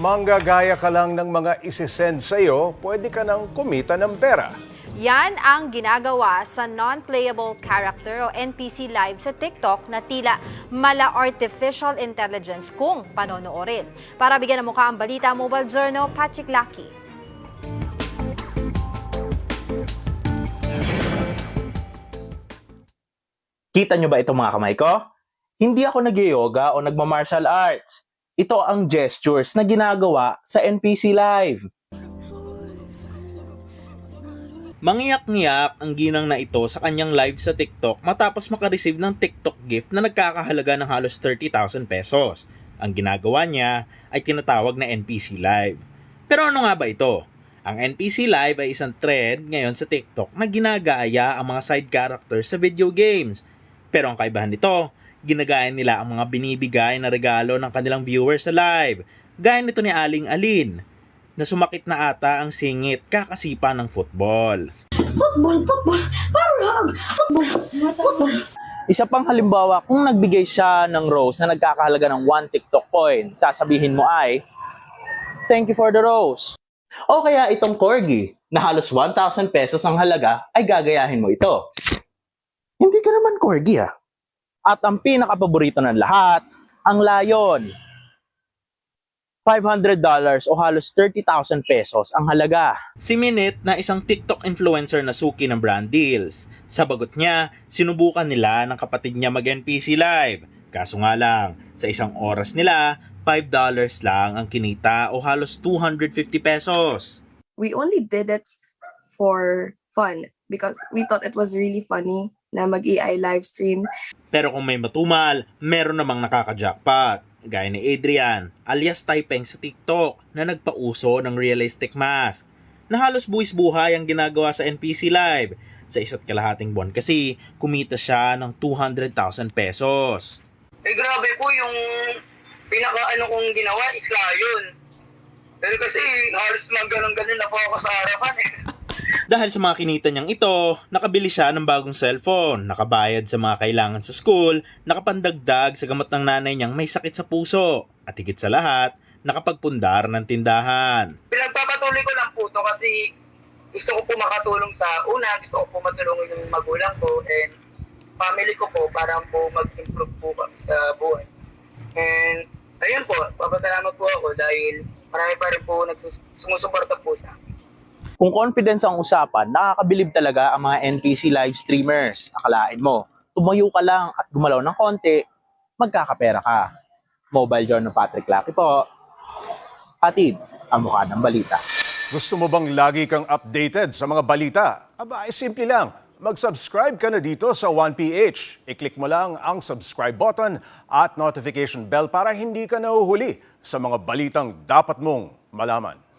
manggagaya ka lang ng mga isisend sa'yo, pwede ka nang kumita ng pera. Yan ang ginagawa sa non-playable character o NPC live sa TikTok na tila mala artificial intelligence kung panonoorin. Para bigyan ng mukha ang balita, Mobile Journal, Patrick Lucky. Kita nyo ba itong mga kamay ko? Hindi ako nag-yoga o nagma-martial arts. Ito ang gestures na ginagawa sa NPC Live. Mangiyak-ngiyak ang ginang na ito sa kanyang live sa TikTok matapos makareceive ng TikTok gift na nagkakahalaga ng halos 30,000 pesos. Ang ginagawa niya ay tinatawag na NPC Live. Pero ano nga ba ito? Ang NPC Live ay isang trend ngayon sa TikTok na ginagaya ang mga side characters sa video games. Pero ang kaibahan nito, ginagaya nila ang mga binibigay na regalo ng kanilang viewers sa live. Gaya nito ni Aling Alin, na sumakit na ata ang singit kakasipa ng football. Football, football, parang football, football. Isa pang halimbawa, kung nagbigay siya ng rose na nagkakahalaga ng 1 TikTok coin, sasabihin mo ay, Thank you for the rose. O kaya itong corgi, na halos 1,000 pesos ang halaga, ay gagayahin mo ito. Hindi ka naman corgi ah. At ang pinakapaborito ng lahat, ang lion. $500 o halos 30,000 pesos ang halaga. Si Minute na isang TikTok influencer na suki ng brand deals. Sa bagot niya, sinubukan nila ng kapatid niya mag-NPC live. Kaso nga lang, sa isang oras nila, $5 lang ang kinita o halos 250 pesos. we only did it for fun because we thought it was really funny na mag-AI live stream. Pero kung may matumal, meron namang nakaka-jackpot. Gaya ni Adrian, alias Taipeng sa TikTok, na nagpauso ng realistic mask. Na halos buwis buhay ang ginagawa sa NPC Live. Sa isa't kalahating buwan kasi, kumita siya ng 200,000 pesos. Eh grabe po yung pinaka ano kong ginawa is layon. Dahil kasi halos lang ganun-ganun na po ako sa harapan eh. Dahil sa mga kinita niyang ito, nakabili siya ng bagong cellphone, nakabayad sa mga kailangan sa school, nakapandagdag sa gamot ng nanay niyang may sakit sa puso, at higit sa lahat, nakapagpundar ng tindahan. Pinagpapatuloy ko lang po to kasi gusto ko po makatulong sa una, gusto ko po matulungan yung magulang ko and family ko po para po mag-improve po kami sa buhay. And ayun po, papasalamat po ako dahil marami pa rin po nagsus- sumusuporta po sa akin. Kung confidence ang usapan, nakakabilib talaga ang mga NPC live streamers. Akalain mo, tumayo ka lang at gumalaw ng konti, magkakapera ka. Mobile Journal Patrick Lucky po. Atid, ang mukha ng balita. Gusto mo bang lagi kang updated sa mga balita? Aba, ay simple lang. Mag-subscribe ka na dito sa 1PH. I-click mo lang ang subscribe button at notification bell para hindi ka nahuhuli sa mga balitang dapat mong malaman.